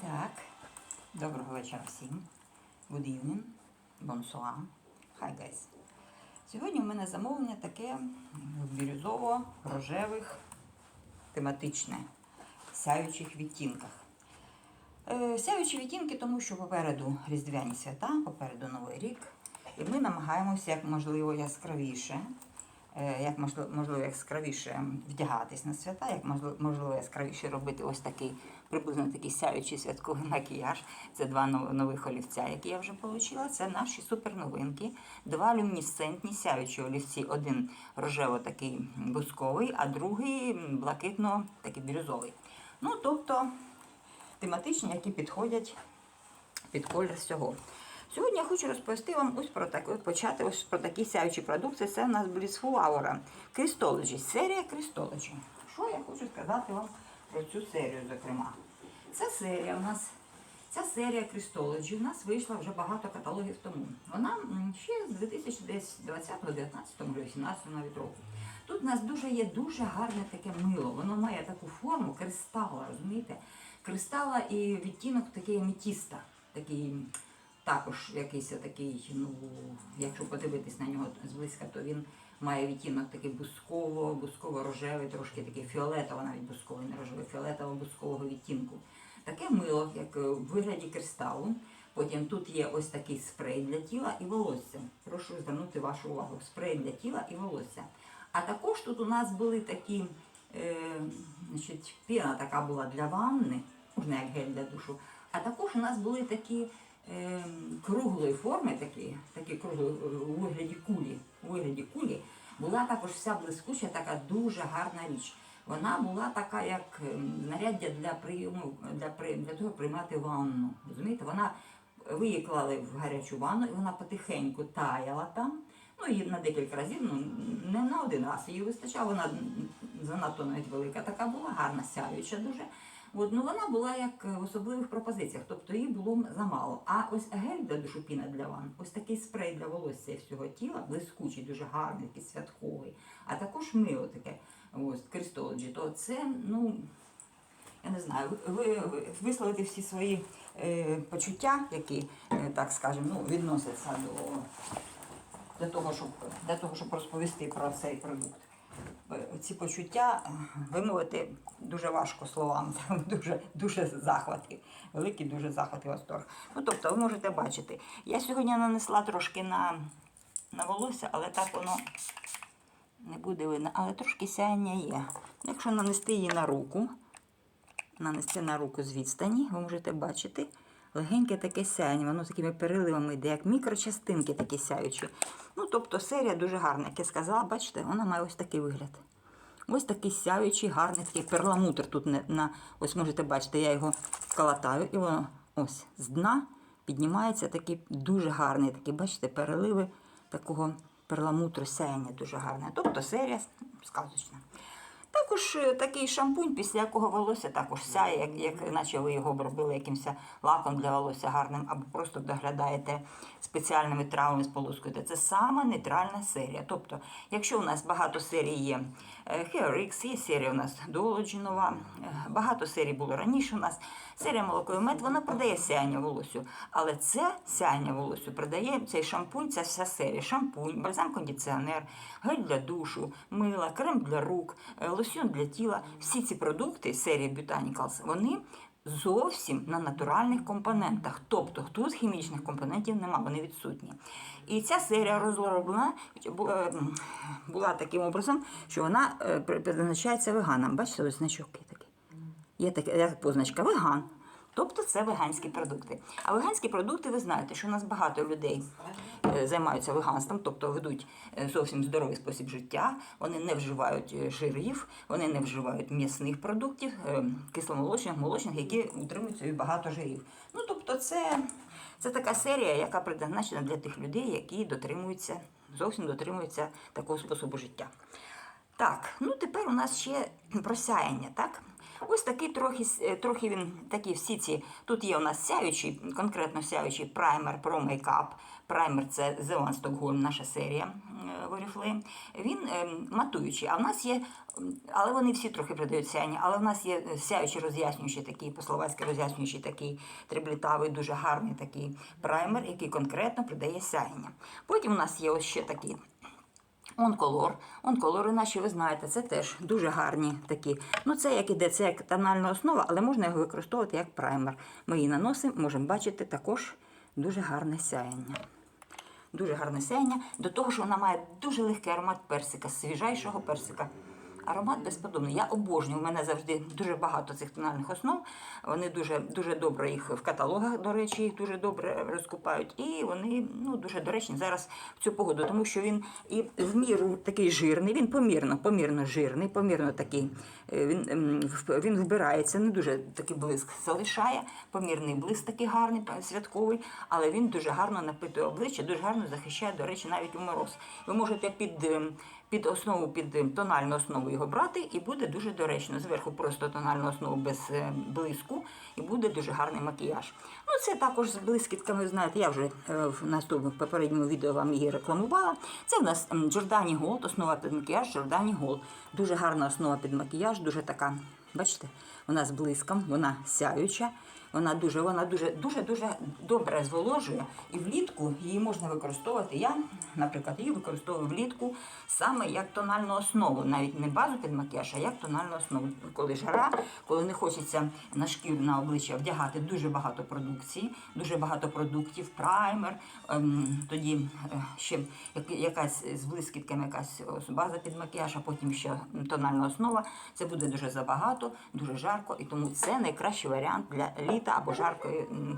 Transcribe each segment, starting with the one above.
Так, доброго вечора всім. Good evening, bonsoir. Hi guys. Сьогодні в мене замовлення таке бірюзово-рожевих, тематичне, сяючих відтінках. Е, Сяючі відтінки, тому що попереду різдвяні свята, попереду Новий рік. І ми намагаємося як можливо яскравіше, е, як можливо, яскравіше вдягатись на свята, як можливо яскравіше робити ось такий приблизно такий сяючий святковий макіяж. Це два нових олівця, які я вже отримала. Це наші суперновинки. Два люмінесцентні сяючі олівці. Один рожево такий бусковий, а другий блакитно такий бірюзовий. Ну, тобто тематичні, які підходять під колір всього. Сьогодні я хочу розповісти вам ось про так, почати ось про такі сяючі продукти. Це у нас Blissful Aura Christology, серія Christology. Що я хочу сказати вам про цю серію, зокрема? Ця серія у нас, ця серія Christology у нас вийшла вже багато каталогів тому. Вона ще з 2020, 19 18 навіть року. Тут у нас дуже є дуже гарне таке мило. Воно має таку форму кристала, розумієте? Кристала і відтінок такий аметіста, такий також якийсь такий, ну, якщо подивитись на нього зблизька, то він має відтінок такий бусково, бусково-рожевий, трошки такий фіолетово, навіть бусковий, не рожевий, фіолетово-бускового відтінку. Таке мило, як е, в вигляді кристалу. Потім тут є ось такий спрей для тіла і волосся. Прошу звернути вашу увагу. Спрей для тіла і волосся. А також тут у нас були такі, е, значить, піна така була для ванни, можна як гель для душу. А також у нас були такі е, круглої форми, такі, такі круглої е, у вигляді кулі. У вигляді кулі була також вся блискуча, така дуже гарна річ. Вона була така, як ем, знаряддя для прийому, для, для того приймати ванну. Розумієте, вона ви її клали в гарячу ванну, і вона потихеньку таяла там. Ну, її на декілька разів, ну не на один раз її вистачало, вона занадто навіть велика така була, гарна, сяюча дуже. От, ну вона була як в особливих пропозиціях, тобто її було замало. А ось гель для душу піна для ванн, ось такий спрей для волосся і всього тіла, блискучий, дуже гарний, такий святковий, а також мило таке, ось Christology, то це, ну, я не знаю, ви, ви висловити всі свої е, почуття, які, е, так скажемо, ну, відносяться до, для, того, щоб, для того, щоб розповісти про цей продукт. Ці почуття е, вимовити дуже важко словами, там дуже, дуже захвати, великий дуже захват і восторг. Ну, тобто, ви можете бачити, я сьогодні нанесла трошки на, на волосся, але так воно не буде видно, але трошки сяєння є. Якщо нанести її на руку, нанести на руку з відстані, ви можете бачити легеньке таке сяєння, воно такими переливами йде, як мікрочастинки такі сяючі. Ну, тобто серія дуже гарна, як я сказала, бачите, вона має ось такий вигляд. Ось такий сяючий, гарний такий перламутр. Тут не, на, ось можете бачити, я його калатаю, і воно ось з дна піднімається такий дуже гарний, такий, бачите, переливи такого перламутру сяєння дуже гарне. Тобто серія сказочна. Також е, такий шампунь, після якого волосся також сяє, як, як наче ви його обробили якимось лаком для волосся гарним, або просто доглядаєте спеціальними травами з полоскою. Це сама нейтральна серія. Тобто, якщо у нас багато серій є е, HairX, є серія у нас Duology нова, е, багато серій було раніше у нас. Серія молоко і мед, вона продає сяєння волосю. Але це сяння волосю продає цей шампунь, ця вся серія. Шампунь, бальзам-кондиціонер, гель для душу, мила, крем для рук, е, лосьон для тіла. Всі ці продукти серії Botanicals, вони зовсім на натуральних компонентах. Тобто тут хімічних компонентів нема, вони відсутні. І ця серія розроблена е, м, була таким образом, що вона е, при- призначається веганам. Бачите, ось значок є такий. Є така позначка веган. Тобто це веганські продукти. А веганські продукти, ви знаєте, що у нас багато людей е, займаються веганством, тобто ведуть е, зовсім здоровий спосіб життя. Вони не вживають е, жирів, вони не вживають м'ясних продуктів, кисломолочних, молочних, які утримують собі багато жирів. Ну тобто, це, це така серія, яка призначена для тих людей, які дотримуються, зовсім дотримуються такого способу життя. Так, ну тепер у нас ще про сяєння, так? Ось такий трохи, е, трохи він такі всі ці. Тут є у нас сяючий, конкретно сяючий праймер про мейкап. Праймер це The One Stockholm, наша серія е, Oriflame. Він е, матуючий. А в нас є, але вони всі трохи придають сяєння, але в нас є сяючий роз'яснюючий такий, по-словацьки роз'яснюючий такий триблітавий, дуже гарний такий праймер, який конкретно придає сяєння. Потім у нас є ось ще такий Онколор. Онколори наші, ви знаєте, це теж дуже гарні такі. Ну, це як іде, це як тональна основа, але можна його використовувати як праймер. Ми її наносимо, можемо бачити також дуже гарне сяєння. Дуже гарне сяєння. До того що вона має дуже легкий аромат персика, свіжайшого персика. Аромат безподобний. Я обожнюю. У мене завжди дуже багато цих тональних основ. Вони дуже дуже добре їх в каталогах, до речі, їх дуже добре розкупають. І вони ну, дуже доречні зараз в цю погоду, тому що він і в міру такий жирний, він помірно, помірно жирний, помірно такий. е, Він, ем, він вбирається, не дуже такий блиск залишає. Помірний блиск такий гарний, святковий, але він дуже гарно напитує обличчя, дуже гарно захищає, до речі, навіть у мороз. Ви можете під. Ем, під основу, під е, тональну основу його брати, і буде дуже доречно. Зверху просто тональну основу без е, блиску, і буде дуже гарний макіяж. Ну, це також з блискітками, знаєте, я вже е, в наступному попередньому відео вам її рекламувала. Це в нас Giordani Gold, основа під макіяж Giordani Gold. Дуже гарна основа під макіяж, дуже така, бачите, вона з блиском, вона сяюча. Вона дуже, вона дуже, дуже, дуже добре зволожує. І влітку її можна використовувати. Я, наприклад, її використовую влітку саме як тональну основу, навіть не базу під макіяж, а як тональну основу. Коли жара, коли не хочеться на шкіру на обличчя вдягати дуже багато продукції, дуже багато продуктів, праймер, ем, тоді е, ще якась з блискітками, якась база під макіяж, а потім ще тональна основа. Це буде дуже забагато, дуже жарко, і тому це найкращий варіант для літа або жарко,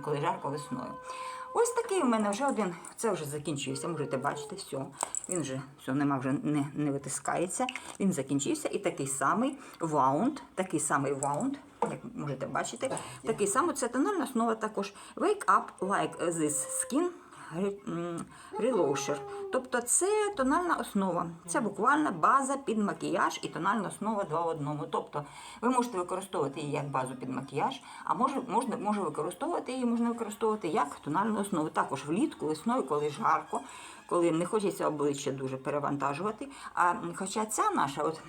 коли жарко весною. Ось такий у мене вже один, це вже закінчився, можете бачити, все. Він вже все, нема вже не, не витискається. Він закінчився. І такий самий ваунд, такий самий ваунд, як можете бачити, такий самий, це тональна основа також. Wake up like this skin Relotioner. Тобто це тональна основа. Це буквально база під макіяж і тональна основа два в одному. Тобто ви можете використовувати її як базу під макіяж, а може, можна, може використовувати її, можна використовувати як тональну основу. Також влітку, весною, коли жарко, коли не хочеться обличчя дуже перевантажувати. А хоча ця наша от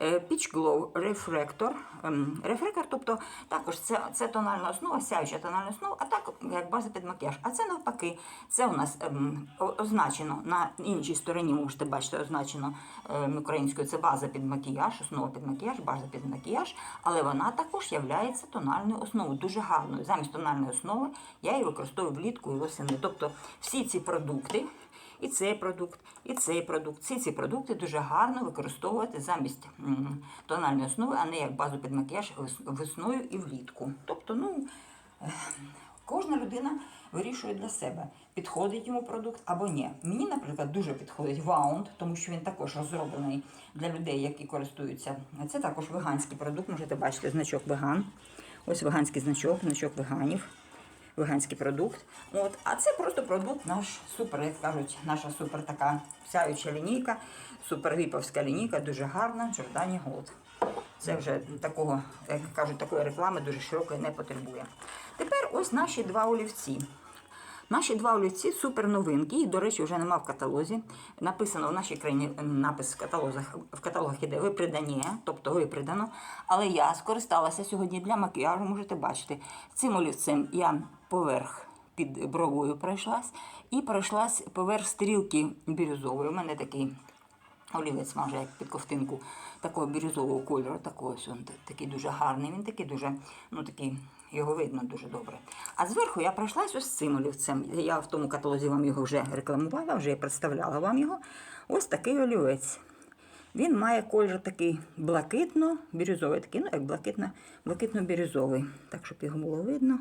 е, Peach Glow Refractor, ем, Refractor, тобто також це, це тональна основа, сяюча тональна основа, а так як база під макіяж. А це навпаки, це у нас ем, означено на іншій стороні, можете бачити, означено ем, українською, це база під макіяж, основа під макіяж, база під макіяж, але вона також є тональною основою, дуже гарною. Замість тональної основи я її використовую влітку і восени. Тобто всі ці продукти. І цей продукт, і цей продукт. Всі ці продукти дуже гарно використовувати замість м, тональної основи, а не як базу під макіяж весною і влітку. Тобто, ну, е, кожна людина вирішує для себе, підходить йому продукт або ні. Мені, наприклад, дуже підходить ваунд, тому що він також розроблений для людей, які користуються. Це також веганський продукт, можете бачити значок веган. Ось веганський значок, значок веганів веганський продукт. От, а це просто продукт наш супер, як кажуть, наша супер така сяюча лінійка, супер віповська лінійка, дуже гарна, Giordani Gold. Це вже такого, як кажуть, такої реклами дуже широкої не потребує. Тепер ось наші два олівці. Наші два олівці супер новинки. Їх, до речі, вже нема в каталозі. Написано в нашій країні напис в каталогах, в каталогах іде випридання, тобто випридано. Але я скористалася сьогодні для макіяжу, можете бачити. Цим олівцем я поверх під бровою пройшлась і пройшлась поверх стрілки бірюзової. У мене такий олівець майже як під ковтинку такого бірюзового кольору, такого він такий дуже гарний. Він такий дуже, ну такий, його видно дуже добре. А зверху я пройшлась ось цим олівцем. Я в тому каталозі вам його вже рекламувала, вже представляла вам його. Ось такий олівець. Він має колір такий блакитно-бірюзовий, такий, ну як блакитно, блакитно-бірюзовий. Так, щоб його було видно.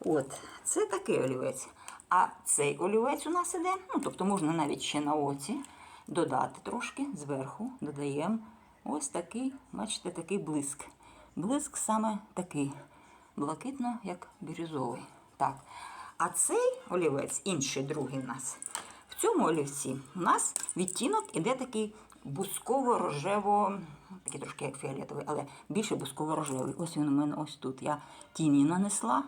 От, це такий олівець. А цей олівець у нас іде, ну тобто можна навіть ще на оці додати трошки зверху, додаємо ось такий, бачите, такий блиск. Блиск саме такий, блакитно, як бірюзовий. Так. А цей олівець, інший другий в нас, в цьому олівці у нас відтінок іде такий бусково-рожево, такий трошки як фіолетовий, але більше бусково-рожевий. Ось він у мене ось тут. Я тіні нанесла.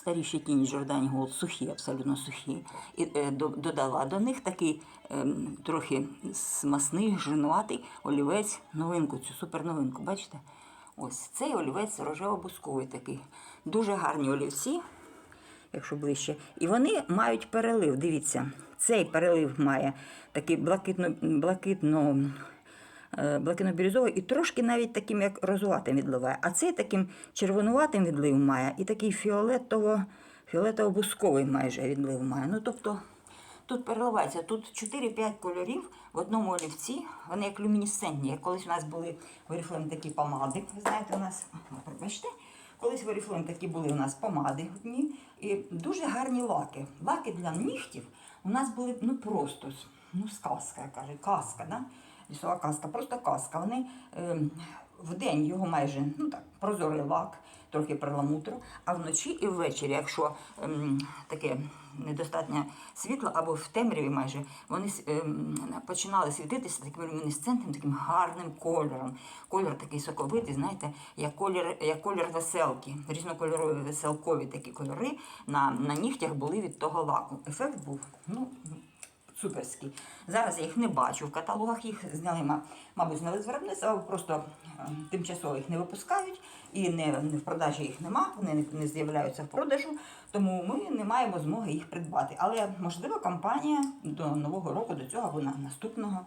Старіші тіні Жордані Голд сухі, абсолютно сухі. І е, до- додала до них такий ем, трохи смасний, жирнуватий олівець, новинку, цю суперновинку. Бачите? Ось цей олівець рожево-бусковий такий. Дуже гарні олівці якщо ближче. І вони мають перелив. Дивіться, цей перелив має такий блакитно, е, блакитно-бірюзовий і трошки навіть таким, як розуватим відливає. А цей таким червонуватим відлив має і такий фіолетово, фіолетово-бусковий майже відлив має. Ну, тобто, Тут переливається, тут 4-5 кольорів в одному олівці. Вони як люмінесцентні. Як колись у нас були в Oriflame такі помади. Ви знаєте, у нас, бачите, колись в Oriflame такі були у нас помади одні. І дуже гарні лаки. Лаки для нігтів у нас були ну просто ну, сказка, я кажу, казка, да? Лісова казка, просто казка. Вони ем, в день його майже ну так, прозорий лак, трохи перламутру, а вночі і ввечері, якщо ем, таке недостатньо світла або в темряві майже, вони ем, починали світитися таким люмінесцентним, таким гарним кольором. Кольор такий соковитий, знаєте, як колір, як колір веселки, різнокольорові веселкові такі кольори на, на нігтях були від того лаку. Ефект був ну, суперський. Зараз я їх не бачу в каталогах, їх зняли, мабуть, зняли з виробництва, просто е, тимчасово їх не випускають і не, не в продажі їх нема, вони не, не з'являються в продажу, тому ми не маємо змоги їх придбати. Але можливо компанія до нового року, до цього або на наступного.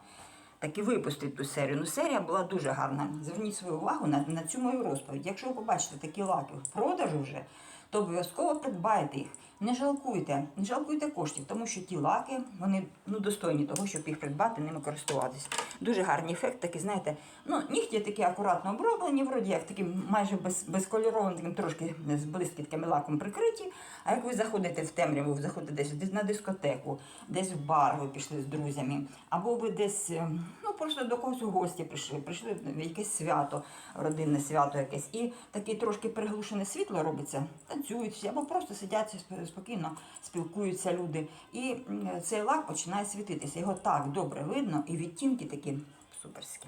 Таки випустить ту серію. Ну, серія була дуже гарна. Зверніть свою увагу на, на цю мою розповідь. Якщо ви побачите такі лаки в продажу вже, то обов'язково придбайте їх. Не жалкуйте, не жалкуйте коштів, тому що ті лаки вони ну, достойні того, щоб їх придбати, ними користуватись. Дуже гарний ефект, такий, знаєте, ну, нігті такі акуратно оброблені, вроді як таким майже без, безкольоровим, таким трошки з блискітками лаком прикриті. А як ви заходите в темряву, ви заходите десь на дискотеку, десь в бар ви пішли з друзями, або ви десь е, ну, просто до когось у гості прийшли, прийшли в якесь свято, родинне свято якесь, і таке трошки приглушене світло робиться, танцюють всі, або просто сидять спокійно, спілкуються люди. І цей лак починає світитися. Його так добре видно, і відтінки такі суперські.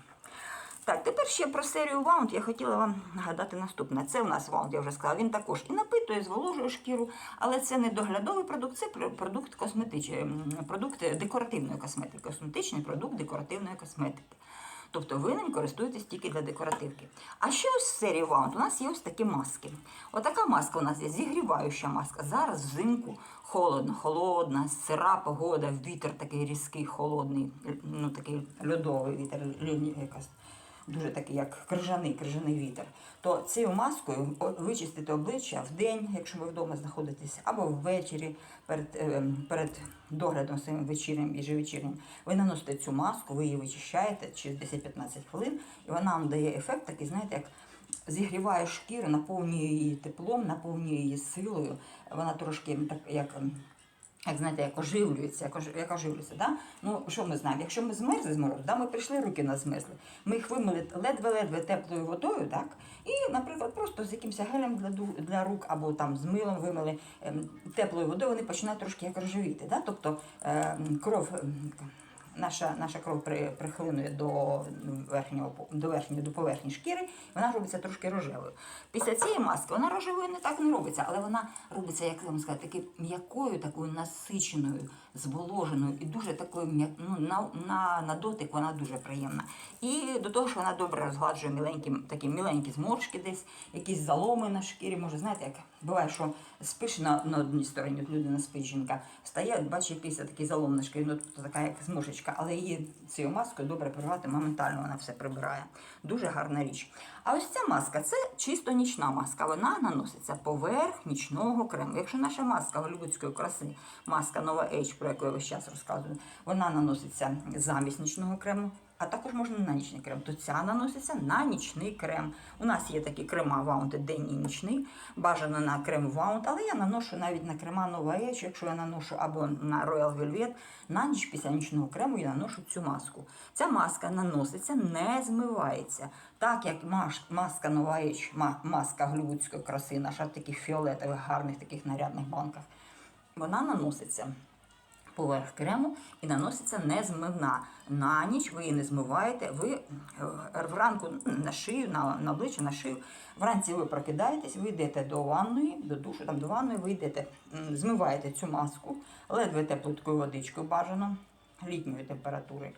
Так, тепер ще про серію Wound я хотіла вам нагадати наступне. Це у нас Wound, я вже сказала, він також і напитує, зволожує шкіру, але це не доглядовий продукт, це продукт косметичний, продукт декоративної косметики, косметичний продукт декоративної косметики. Тобто ви ним користуєтесь тільки для декоративки. А ще в серії Wound у нас є ось такі маски. Отака маска у нас є зігріваюча маска. Зараз взимку холодно, холодна, сира погода, вітер такий різкий, холодний, ну такий льодовий вітер, якась дуже такий, як крижаний, крижаний вітер, то цією маскою вичистити обличчя в день, якщо ви вдома знаходитесь, або ввечері перед, е, перед доглядом своїм вечірнім і живечірнім. Ви наносите цю маску, ви її вичищаєте через 10-15 хвилин, і вона вам дає ефект такий, знаєте, як зігріває шкіру, наповнює її теплом, наповнює її силою. Вона трошки так як. Як знаєте, як оживлюється, як, ож- як оживлюється. Да? Ну, що ми знаємо? Якщо ми змерзли з морозу, да, ми прийшли, руки нас змерзли, ми їх вимили ледве-ледве теплою водою, так? І, наприклад, просто з якимось гелем для, для рук або там з милом вимили ем, теплою водою, вони починають трошки як рожевіти. Да? Тобто ем, кров. ем, Наша, наша кров при, прихлинує до верхнього до верхньої до поверхні шкіри, вона робиться трошки рожевою. Після цієї маски вона рожевою не так не робиться, але вона робиться, як вам сказати, такою м'якою, такою насиченою, зволоженою і дуже такою ну, на, на, на дотик вона дуже приємна. І до того ж вона добре розгладжує міленькі, такі міленькі зморшки десь, якісь заломи на шкірі. Може, знаєте, як буває, що спиш на, на одній стороні, от людина спить жінка, встає, бачить якийсь такий залом на шкірі, ну тобто така як зморшечка, але її цією маскою добре прибирати, моментально вона все прибирає. Дуже гарна річ. А ось ця маска це чисто нічна маска. Вона наноситься поверх нічного крему. Якщо наша маска голівудської краси, маска Nova Age, про яку я весь час розказую, вона наноситься замість нічного крему. А також можна на нічний крем, то ця наноситься на нічний крем. У нас є такі крема Ваунти денний і нічний, бажано на крем Ваунт, але я наношу навіть на крема Nova Age, якщо я наношу або на Royal Velvet, на ніч після нічного крему я наношу цю маску. Ця маска наноситься, не змивається. Так як маска Nova Age, маска голівудської краси, наша в таких фіолетових, гарних таких нарядних банках, вона наноситься поверх крему і наноситься незмивна. На ніч ви її не змиваєте, ви е, вранку на шию, на, на обличчя, на шию. Вранці ви прокидаєтесь, ви йдете до ванної, до душу, там до ванної, ви йдете, змиваєте цю маску, ледве теплою водичкою бажано, літньої температури.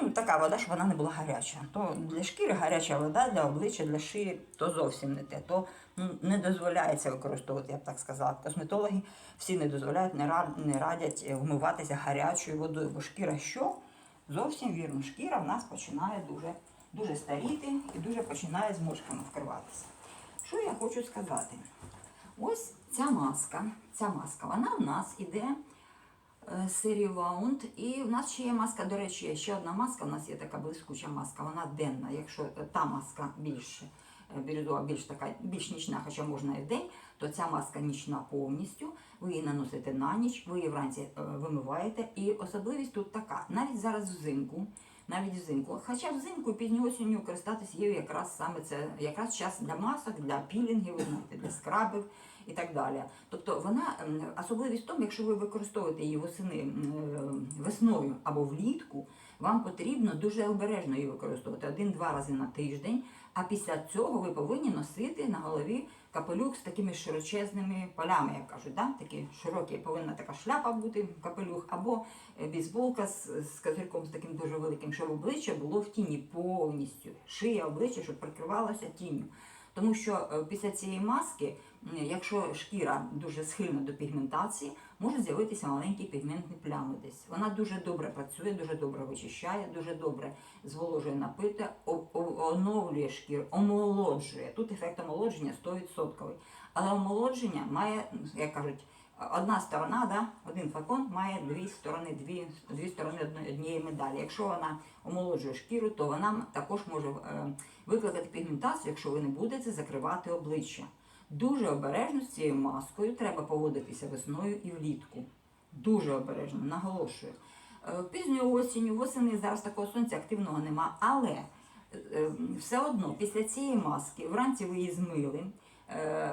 Ну, така вода, щоб вона не була гаряча. То для шкіри гаряча вода, для обличчя, для шиї то зовсім не те. То ну, не дозволяється використовувати, я б так сказала. Косметологи всі не дозволяють, не рад- не радять е, вмиватися гарячою водою, бо шкіра що? Зовсім вірно, шкіра в нас починає дуже, дуже старіти і дуже починає зморшками вкриватися. Що я хочу сказати? Ось ця маска, ця маска, вона в нас іде е, серії Wound. І в нас ще є маска, до речі, є ще одна маска, у нас є така блискуча маска, вона денна. Якщо е, та маска більше бірюзова, більш така, більш нічна, хоча можна і в день, то ця маска нічна повністю. Ви її наносите на ніч, ви її вранці е, вимиваєте. І особливість тут така, навіть зараз взимку. Навіть взимку, хоча взимку пізньою осінню користатися є якраз саме це якраз час для масок, для пілінгів, для скрабів і так далі. Тобто вона особливість в тому, якщо ви використовуєте її восени е, весною або влітку, вам потрібно дуже обережно її використовувати один-два рази на тиждень. А після цього ви повинні носити на голові капелюх з такими широчезними полями, як кажуть, да? такі широкі, повинна така шляпа бути, капелюх, або е, бейсболка з, з козирком з таким дуже великим, щоб обличчя було в тіні повністю. Шия обличчя, щоб прикривалося тінню. Тому що е, після цієї маски, якщо шкіра дуже схильна до пігментації, можуть з'явитися маленькі пігментні плями десь. Вона дуже добре працює, дуже добре вичищає, дуже добре зволожує о- оновлює шкіру, омолоджує. Тут ефект омолодження 100%. Але омолодження має, як кажуть, одна сторона, да, один флакон має дві сторони, дві, дві сторони однієї медалі. Якщо вона омолоджує шкіру, то вона також може е, викликати пігментацію, якщо ви не будете закривати обличчя. Дуже обережно з цією маскою треба поводитися весною і влітку. Дуже обережно, наголошую. Е, Пізньою осінню, восени зараз такого сонця активного нема, але е, все одно після цієї маски вранці ви її змили.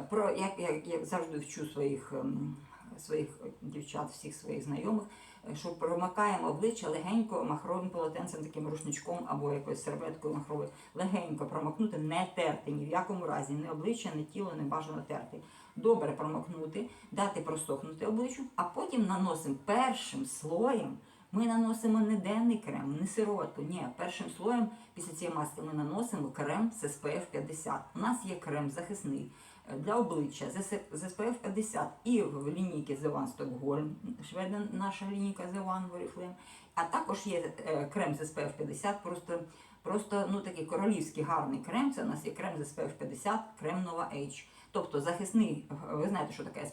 Про як, як, як завжди вчу своїх, ем, своїх дівчат, всіх своїх знайомих, е, що промикаємо обличчя легенько махровим полотенцем, таким рушничком або якоюсь серветкою махровою. Легенько промокнути, не терти ні в якому разі, ні обличчя, ні тіло не бажано терти. Добре промокнути, дати просохнути обличчю, а потім наносимо першим слоєм. Ми наносимо не денний крем, не сироватку. Ні, першим слоєм після цієї маски ми наносимо крем з SPF 50. У нас є крем захисний е, для обличчя з SPF 50 і в лінійці One Stockholm, шведен наша лінійка One Oriflame, а також є е, крем з SPF 50, просто, просто ну, такий королівський гарний крем. Це у нас є крем з SPF 50, крем Nova Age. Тобто захисний, ви знаєте, що таке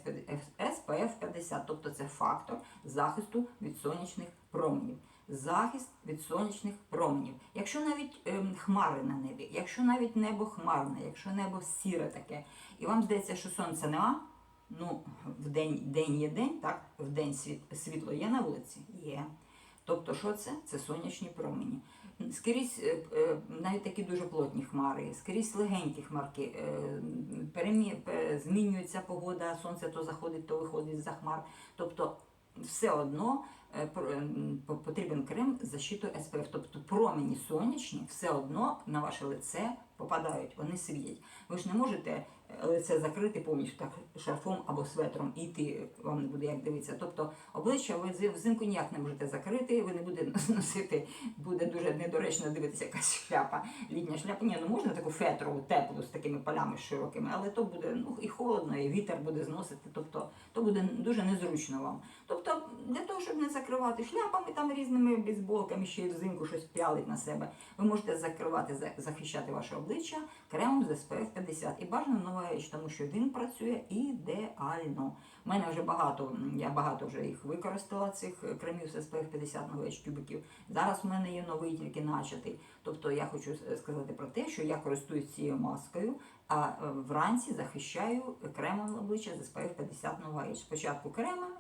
SPF 50, тобто це фактор захисту від сонячних променів. Захист від сонячних променів. Якщо навіть ем, хмари на небі, якщо навіть небо хмарне, якщо небо сіре таке, і вам здається, що сонця нема, ну, в день, день є день, так, в день світ, світло є на вулиці? Є. Тобто, що це? Це сонячні промені. Скрізь е, е, навіть такі дуже плотні хмари, скрізь легенькі хмарки. е, перемі- Змінюється погода, сонце то заходить, то виходить за хмар. Тобто все одно потрібен крем з защитою СПФ. Тобто промені сонячні все одно на ваше лице попадають, вони світять. Ви ж не можете е, лице закрити повністю так шарфом або светром і йти, вам не буде як дивитися. Тобто обличчя ви взимку ніяк не можете закрити, ви не будете носити, буде дуже недоречно дивитися якась шляпа. Літня шляпа. Ні, ну можна таку фетрову, теплу з такими полями широкими, але то буде ну, і холодно, і вітер буде зносити, тобто то буде дуже незручно вам. Тобто, для того, щоб не закривати шляпами там різними бейсболками, ще й взимку щось пялить на себе, ви можете закривати, захищати ваше обличчя кремом з SPF 50. І бажано нова тому що він працює ідеально. У мене вже багато, я багато вже їх використала, цих кремів SPF 50 нових тюбиків. Зараз у мене є новий тільки начатий. Тобто я хочу сказати про те, що я користуюсь цією маскою, а е, вранці захищаю кремом обличчя з SPF 50 нова. Спочатку кремами.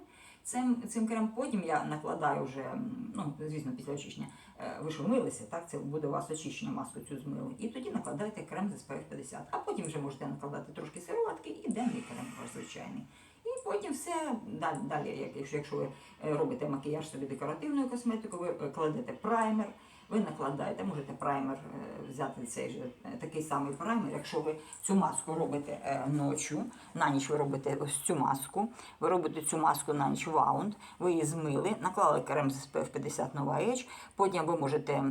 Цим, цим крем потім я накладаю вже, ну, звісно, після очищення. Е, Ви ж вмилися, так? Це буде у вас очищення маску цю змили. І тоді накладайте крем з SPF 50. А потім вже можете накладати трошки сироватки і денний крем звичайний. І потім все далі, далі як- якщо, якщо ви е, робите макіяж собі декоративною косметикою, ви е, кладете праймер, ви накладаєте, можете праймер е, взяти цей же е, такий самий праймер. Якщо ви цю маску робите е, ночі, на ніч ви робите ось цю маску, ви робите цю маску на ніч ваунд, ви її змили, наклали крем з SPF 50 Nova Age, потім ви можете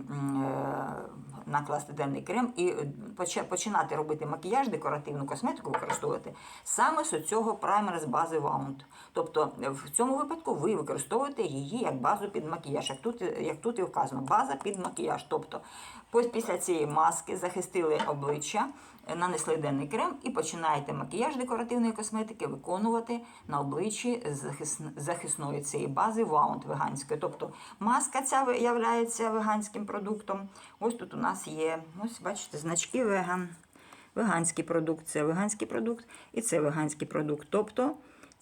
накласти денний крем і починати робити макіяж, декоративну косметику використовувати саме з цього праймера з бази ваунд. Тобто в цьому випадку ви використовуєте її як базу під макіяж, як тут, як тут і вказано, база під макіяж. Тобто після цієї маски захистили обличчя, е, нанесли денний крем і починаєте макіяж декоративної косметики виконувати на обличчі захисної цієї бази ваунд веганської. Тобто маска ця являється веганським продуктом. Ось тут у нас є, ось бачите, значки веган. Веганський продукт це веганський продукт, і це веганський продукт. Тобто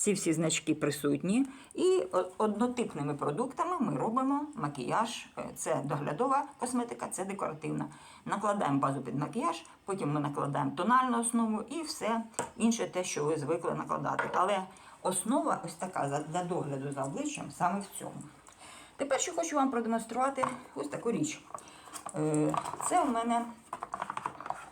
ці всі значки присутні, і однотипними продуктами ми робимо макіяж. Е, Це доглядова косметика, це декоративна. Накладаємо базу під макіяж, потім ми накладаємо тональну основу і все інше те, що ви звикли накладати. Але основа ось така для догляду за обличчям саме в цьому. Тепер що хочу вам продемонструвати ось таку річ. Е, Це у мене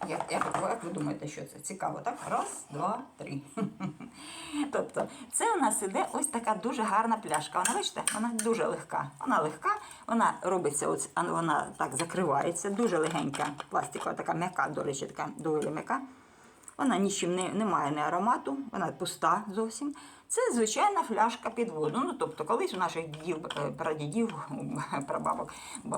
як, як, як ви думаєте, що це? Цікаво, так? Раз, два, три. Тобто, це у нас іде ось така дуже гарна пляшка. Вона, бачите, вона дуже легка. Вона легка, вона робиться, ось, вона так закривається, дуже легенька, пластикова, така м'яка, до речі, така доволі м'яка. Вона нічим не, не має ні аромату, вона пуста зовсім. Це звичайна фляжка під воду. Ну, тобто, колись у наших дідів, е, прадідів, прабабок,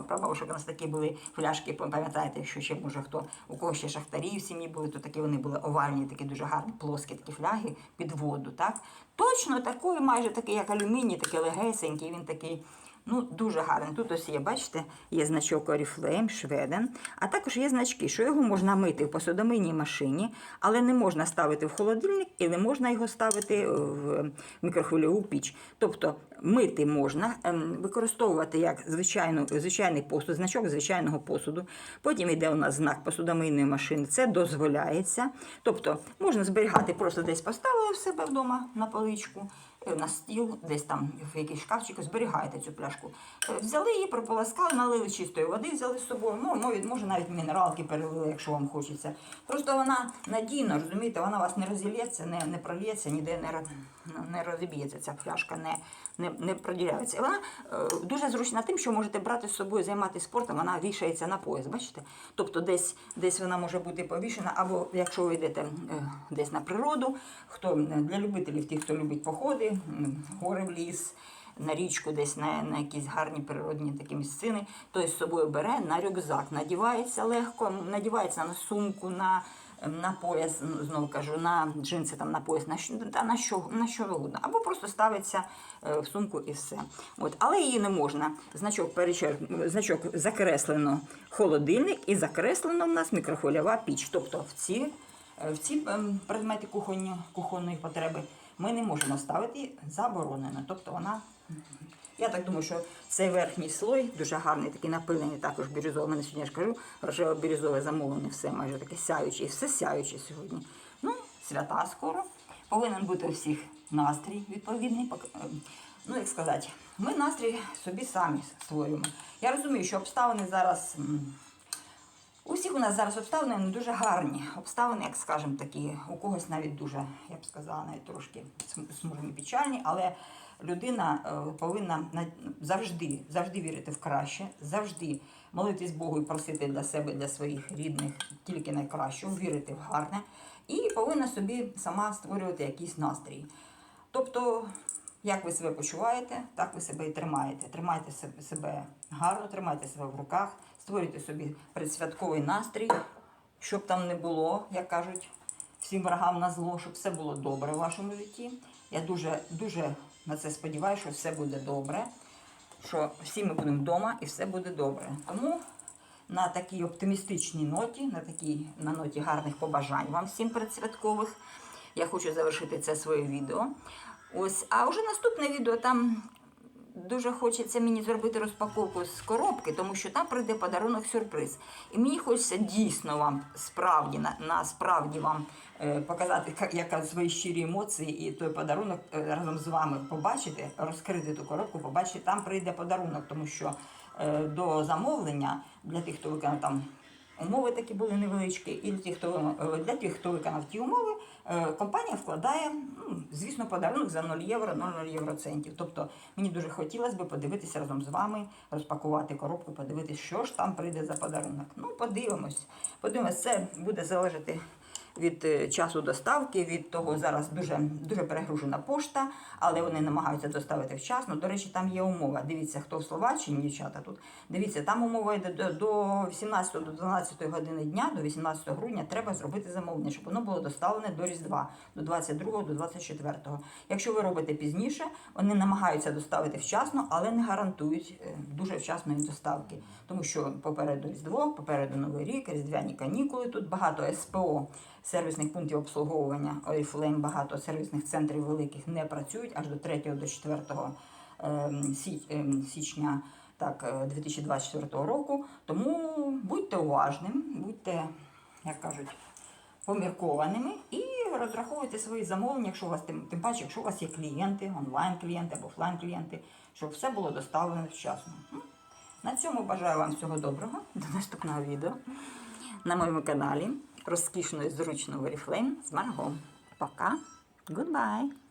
прабабушок у нас такі були фляжки, пам'ятаєте, якщо ще може хто у кого ще шахтарі в сім'ї були, то такі вони були овальні, такі дуже гарні, плоскі такі фляги під воду. Так? Точно такий, майже такий, як алюміній, такий легесенький, він такий. Ну, дуже гарний. Тут ось є, бачите, є значок Oriflame, Шведен, а також є значки, що його можна мити в посудомийній машині, але не можна ставити в холодильник і не можна його ставити в мікрохвильову піч. Тобто мити можна, ем, використовувати як звичайну, звичайний посуд, значок звичайного посуду. Потім йде у нас знак посудомийної машини. Це дозволяється. Тобто можна зберігати, просто десь поставили в себе вдома на поличку е, на стіл, десь там в якийсь шкафчику, зберігаєте цю пляшку. Е, Взяли її, прополоскали, налили чистої води, взяли з собою. Ну, може, може навіть мінералки перелили, якщо вам хочеться. Просто вона надійна, розумієте, вона у вас не розілється, не, не прольється, ніде не, не розіб'ється ця пляшка, не, не, не проділяється. Вона е, дуже зручна тим, що можете брати з собою, займатися спортом, вона вішається на пояс, бачите? Тобто десь, десь вона може бути повішена, або якщо ви йдете е, десь на природу, хто для любителів, тих, хто любить походи, гори в ліс, на річку, десь на, на якісь гарні природні такі місцини, той з собою бере на рюкзак, надівається легко, надівається на сумку, на, на пояс, ну, знову кажу, на джинси, там, на пояс, на, що- та на що, на що угодно. Або просто ставиться е, в сумку і все. От. Але її не можна. Значок, перечер... Значок закреслено холодильник і закреслено в нас мікрохвильова піч. Тобто в ці, е, в ці ем, предмети кухонні, кухонної потреби ми не можемо ставити заборонено. Тобто вона. Я так думаю, що цей верхній слой дуже гарний, такий напилений, також бірюзовий. Мене сьогодні я ж кажу, рожево-бірюзове замовлення, все майже таке сяюче, все сяюче сьогодні. Ну, свята скоро. Повинен бути у всіх настрій відповідний. Е, Ну, як сказати, ми настрій собі самі створюємо. Я розумію, що обставини зараз. м, у нас зараз обставини не дуже гарні. Обставини, як скажемо, такі, у когось навіть дуже, я б сказала, навіть трошки см- смужені печальні, але людина е, повинна завжди, завжди вірити в краще, завжди молитись Богу і просити для себе, для своїх рідних тільки найкращого, вірити в гарне, і повинна собі сама створювати якийсь настрій. Тобто, як ви себе почуваєте, так ви себе і тримаєте. Тримайте себе гарно, тримайте себе в руках, створюйте собі предсвятковий настрій, щоб там не було, як кажуть, всім врагам на зло, щоб все було добре в вашому житті. Я дуже, дуже на це сподіваюся, що все буде добре, що всі ми будемо вдома і все буде добре. Тому на такій оптимістичній ноті, на такій на ноті гарних побажань вам всім предсвяткових. Я хочу завершити це своє відео. Ось, а вже наступне відео там дуже хочеться мені зробити розпаковку з коробки, тому що там прийде подарунок сюрприз. І мені хочеться дійсно вам справді на, насправді вам е, показати, як, свої щирі емоції і той подарунок е, разом з вами побачити, розкрити ту коробку, побачити, там прийде подарунок, тому що е, до замовлення для тих, хто виконав там умови такі були невеличкі, і для тих, хто е, для тих, хто виконав ті умови, е, компанія вкладає, ну, звісно, подарунок за 0 євро, 0 євроцентів. Тобто мені дуже хотілося б подивитися разом з вами, розпакувати коробку, подивитися, що ж там прийде за подарунок. Ну, подивимось. Подивимось, це буде залежати від е, часу доставки, від того зараз дуже, дуже перегружена пошта, але вони намагаються доставити вчасно. До речі, там є умова. Дивіться, хто в Словаччині, дівчата тут. Дивіться, там умова йде до, до 18 до 12 години дня, до 18 грудня треба зробити замовлення, щоб воно було доставлене до Різдва, до 22 до 24. Якщо ви робите пізніше, вони намагаються доставити вчасно, але не гарантують е, дуже вчасної доставки. Тому що попереду Різдво, попереду Новий рік, різдвяні канікули. Тут багато СПО, сервісних пунктів обслуговування, Oriflame, багато сервісних центрів великих не працюють аж до 3 до 4 ем, ем, січня так, е, 2024 року. Тому будьте уважним, будьте, як кажуть, поміркованими і розраховуйте свої замовлення, якщо у вас тим, тим паче, якщо у вас є клієнти, онлайн-клієнти або офлайн-клієнти, щоб все було доставлено вчасно. На цьому бажаю вам всього доброго. До наступного відео на моєму каналі розкішно і зручно в Oriflame з Марго. Пока. Goodbye.